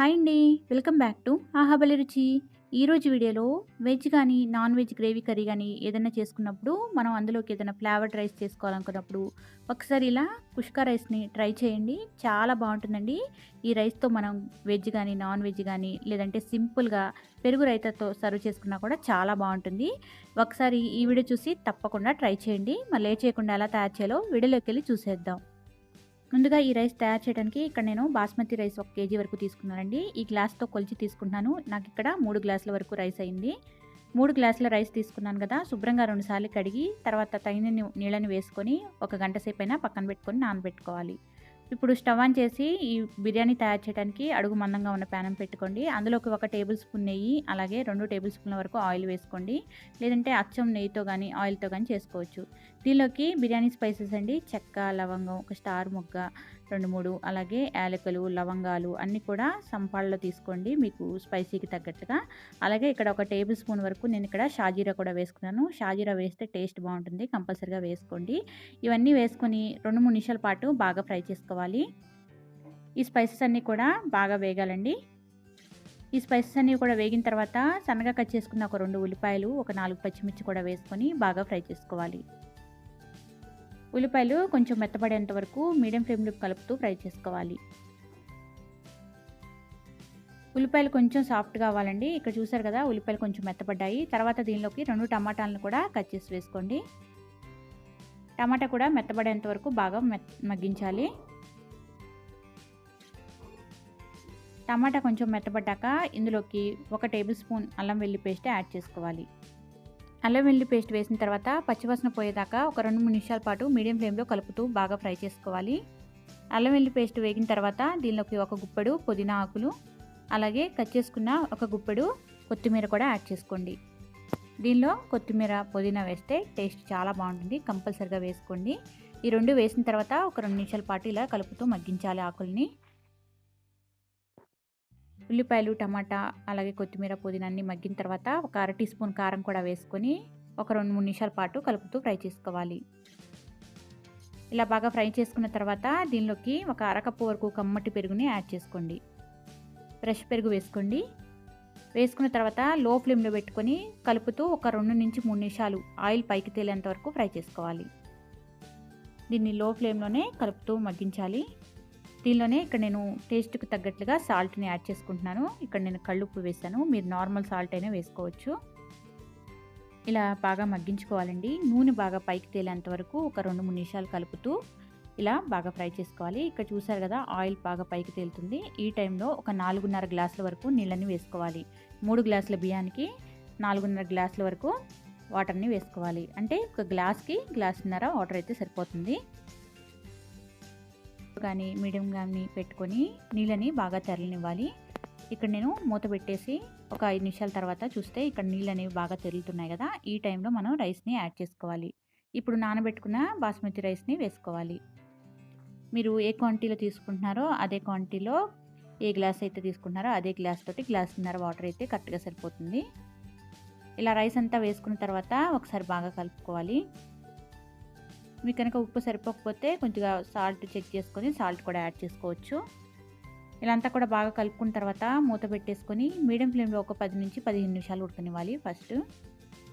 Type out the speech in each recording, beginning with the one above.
Hi అండి welcome back to ఆహాబలి రుచి. ఈరోజు వీడియోలో వెజ్ కానీ నాన్ వెజ్ గ్రేవీ కర్రీ కానీ ఏదైనా చేసుకున్నప్పుడు మనం అందులోకి ఏదైనా ఫ్లేవర్డ్ రైస్ చేసుకోవాలనుకున్నప్పుడు ఒకసారి ఇలా కుష్కా రైస్ని ట్రై చేయండి. చాలా బాగుంటుందండి. ఈ రైస్తో మనం వెజ్ కానీ నాన్ వెజ్ కానీ లేదంటే సింపుల్గా పెరుగు రైతాతో సర్వ్ చేసుకున్నా కూడా చాలా బాగుంటుంది. ఒకసారి ఈ వీడియో చూసి తప్పకుండా ట్రై చేయండి. మళ్ళీ ఏ చేయకుండా ఎలా తయారు చేయాలో వీడియోలోకి వెళ్ళి చూసేద్దాం. ముందుగా ఈ రైస్ తయారు చేయడానికి ఇక్కడ నేను బాస్మతి రైస్ ఒక కేజీ వరకు తీసుకున్నానండి. ఈ గ్లాస్తో కొలిచి తీసుకుంటున్నాను. నాకు ఇక్కడ మూడు గ్లాసుల వరకు రైస్ అయింది. మూడు గ్లాసుల రైస్ తీసుకున్నాను కదా శుభ్రంగా రెండుసార్లు కడిగి తర్వాత తగిన నీళ్ళని వేసుకొని ఒక గంట సేపు అయినా పక్కన పెట్టుకొని నానబెట్టుకోవాలి. ఇప్పుడు స్టవ్ ఆన్ చేసి ఈ బిర్యానీ తయారు చేయడానికి అడుగు మందంగా ఉన్న ప్యానం పెట్టుకోండి. అందులోకి ఒక టేబుల్ స్పూన్ నెయ్యి అలాగే రెండు టేబుల్ స్పూన్ల వరకు ఆయిల్ వేసుకోండి. లేదంటే అచ్చం నెయ్యితో కానీ ఆయిల్తో కానీ చేసుకోవచ్చు. దీనిలోకి బిర్యానీ స్పైసెస్ అండి. చెక్క లవంగం ఒక స్టార్ మొగ్గ రెండు మూడు అలాగే యాలకులు లవంగాలు అన్నీ కూడా సంపాళ్ళలో తీసుకోండి. మీకు స్పైసీకి తగ్గట్టుగా. అలాగే ఇక్కడ ఒక టేబుల్ స్పూన్ వరకు నేను ఇక్కడ షాజీరా కూడా వేసుకున్నాను. షాజీరా వేస్తే టేస్ట్ బాగుంటుంది. కంపల్సరిగా వేసుకోండి. ఇవన్నీ వేసుకొని రెండు మూడు నిమిషాల పాటు బాగా ఫ్రై చేసుకోవాలి. ఈ స్పైసెస్ అన్నీ కూడా బాగా వేగాలండి. ఈ స్పైసెస్ అన్నీ కూడా వేగిన తర్వాత సన్నగా కట్ చేసుకున్న ఒక రెండు ఉల్లిపాయలు ఒక నాలుగు పచ్చిమిర్చి కూడా వేసుకొని బాగా ఫ్రై చేసుకోవాలి. ఉల్లిపాయలు కొంచెం మెత్తబడేంత వరకు మీడియం ఫ్లేమ్లో కలుపుతూ ఫ్రై చేసుకోవాలి. ఉల్లిపాయలు కొంచెం సాఫ్ట్ కావాలండి. ఇక్కడ చూసారు కదా ఉల్లిపాయలు కొంచెం మెత్తపడ్డాయి తర్వాత దీనిలోకి రెండు టమాటాలను కూడా కట్ చేసి వేసుకోండి. టమాటా కూడా మెత్తబడేంత వరకు బాగా మగ్గించాలి. టమాటా కొంచెం మెత్తబడ్డాక ఇందులోకి ఒక టేబుల్ స్పూన్ అల్లం వెల్లి పేస్ట్ యాడ్ చేసుకోవాలి. అల్లం వెల్లి పేస్ట్ వేసిన తర్వాత పచ్చివాసన పోయేదాకా ఒక రెండు మూడు నిమిషాల పాటు మీడియం ఫ్లేమ్లో కలుపుతూ బాగా ఫ్రై చేసుకోవాలి. అల్లం వెల్లి పేస్ట్ వేగిన తర్వాత దీనిలోకి ఒక గుప్పెడు పుదీనా ఆకులు అలాగే కట్ చేసుకున్న ఒక గుప్పెడు కొత్తిమీర కూడా యాడ్ చేసుకోండి. దీనిలో కొత్తిమీర పుదీనా వేస్తే టేస్ట్ చాలా బాగుంటుంది కంపల్సరిగా వేసుకోండి. ఈ రెండు వేసిన తర్వాత ఒక రెండు నిమిషాల పాటు ఇలా కలుపుతూ మగ్గించాలి ఆకుల్ని. ఉల్లిపాయలు టమాటా అలాగే కొత్తిమీర పుదీనా అన్నీ మగ్గిన తర్వాత ఒక అర టీ స్పూన్ కారం కూడా వేసుకొని ఒక రెండు మూడు నిమిషాల పాటు కలుపుతూ ఫ్రై చేసుకోవాలి. ఇలా బాగా ఫ్రై చేసుకున్న తర్వాత దీనిలోకి ఒక అరకప్పు వరకు కమ్మటి పెరుగుని యాడ్ చేసుకోండి. ఫ్రెష్ పెరుగు వేసుకోండి. వేసుకున్న తర్వాత లో ఫ్లేమ్లో పెట్టుకొని కలుపుతూ ఒక రెండు నుంచి మూడు నిమిషాలు ఆయిల్ పైకి తేలేంత వరకు ఫ్రై చేసుకోవాలి. దీన్ని లో ఫ్లేమ్లోనే కలుపుతూ మగ్గించాలి. దీనిలోనే ఇక్కడ నేను టేస్ట్కి తగ్గట్లుగా సాల్ట్ని యాడ్ చేసుకుంటున్నాను. ఇక్కడ నేను కళ్ళుప్పు వేసాను. మీరు నార్మల్ సాల్ట్ అయినా వేసుకోవచ్చు. ఇలా బాగా మగ్గించుకోవాలండి. నూనె బాగా పైకి తేలేంత వరకు ఒక రెండు మూడు నిమిషాలు కలుపుతూ ఇలా బాగా ఫ్రై చేసుకోవాలి. ఇక్కడ చూసారు కదా ఆయిల్ బాగా పైకి తేలుతుంది. ఈ టైంలో ఒక నాలుగున్నర గ్లాసుల వరకు నీళ్ళని వేసుకోవాలి. మూడు గ్లాసుల బియ్యానికి నాలుగున్నర గ్లాసుల వరకు వాటర్ని వేసుకోవాలి. అంటే ఒక గ్లాస్కి గ్లాసున్నర వాటర్ అయితే సరిపోతుంది. కానీ మీడియం కానీ పెట్టుకొని నీళ్ళని బాగా తరలినివ్వాలి. ఇక్కడ నేను మూత పెట్టేసి ఒక ఐదు నిమిషాల తర్వాత చూస్తే ఇక్కడ నీళ్ళు అనేవి బాగా తెరులుతున్నాయి కదా ఈ టైంలో మనం రైస్ని యాడ్ చేసుకోవాలి. ఇప్పుడు నానబెట్టుకున్న బాస్మతి రైస్ని వేసుకోవాలి. మీరు ఏ క్వాంటిటీలో తీసుకుంటున్నారో అదే క్వాంటిటీలో ఏ గ్లాస్ అయితే తీసుకుంటున్నారో అదే గ్లాస్ తోటి గ్లాసున్నర వాటర్ అయితే కరెక్ట్గా సరిపోతుంది. ఇలా రైస్ అంతా వేసుకున్న తర్వాత ఒకసారి బాగా కలుపుకోవాలి. మీకు కనుక ఉప్పు సరిపోకపోతే కొద్దిగా సాల్ట్ చెక్ చేసుకొని సాల్ట్ కూడా యాడ్ చేసుకోవచ్చు. ఇలా అంతా కూడా బాగా కలుపుకున్న తర్వాత మూత పెట్టేసుకొని మీడియం ఫ్లేమ్లో ఒక పది నుంచి పదిహేను నిమిషాలు ఉడకనివ్వాలి ఫస్ట్.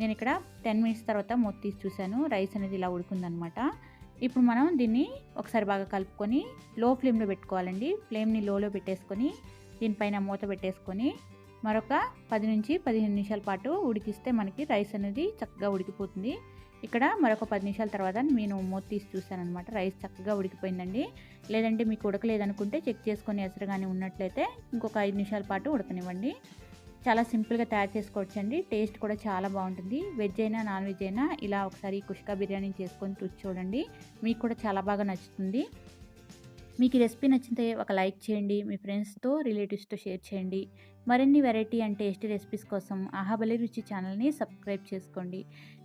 నేను ఇక్కడ టెన్ మినిట్స్ తర్వాత మూత తీసి చూశాను. రైస్ అనేది ఇలా ఉడుకుందనమాట. ఇప్పుడు మనం దీన్ని ఒకసారి బాగా కలుపుకొని లో ఫ్లేమ్లో పెట్టుకోవాలండి. ఫ్లేమ్ని లోలో పెట్టేసుకొని దీనిపైన మూత పెట్టేసుకొని మరొక పది నుంచి పదిహేను నిమిషాల పాటు ఉడికిస్తే మనకి రైస్ అనేది చక్కగా ఉడికిపోతుంది. ఇక్కడ మరొక పది నిమిషాల తర్వాత నేను మూత తీసి చూసాను అనమాట రైస్ చక్కగా ఉడికిపోయిందండి. లేదంటే మీకు ఉడకలేదనుకుంటే చెక్ చేసుకొని ఎసరుగానే ఉన్నట్లయితే ఇంకొక ఐదు నిమిషాల పాటు ఉడకనివ్వండి. చాలా సింపుల్గా తయారు చేసుకోవచ్చండి. టేస్ట్ కూడా చాలా బాగుంటుంది. వెజ్ అయినా నాన్ వెజ్ అయినా ఇలా ఒకసారి కుష్కా బిర్యానీ చేసుకొని రుచి చూడండి. మీకు కూడా చాలా బాగా నచ్చుతుంది. మీకు ఈ రెసిపీ నచ్చితే ఒక లైక్ చేయండి. మీ ఫ్రెండ్స్తో రిలేటివ్స్తో షేర్ చేయండి. మరిన్ని వెరైటీ అండ్ టేస్టీ రెసిపీస్ కోసం ఆహాబలి రుచి ఛానల్ని సబ్స్క్రైబ్ చేసుకోండి.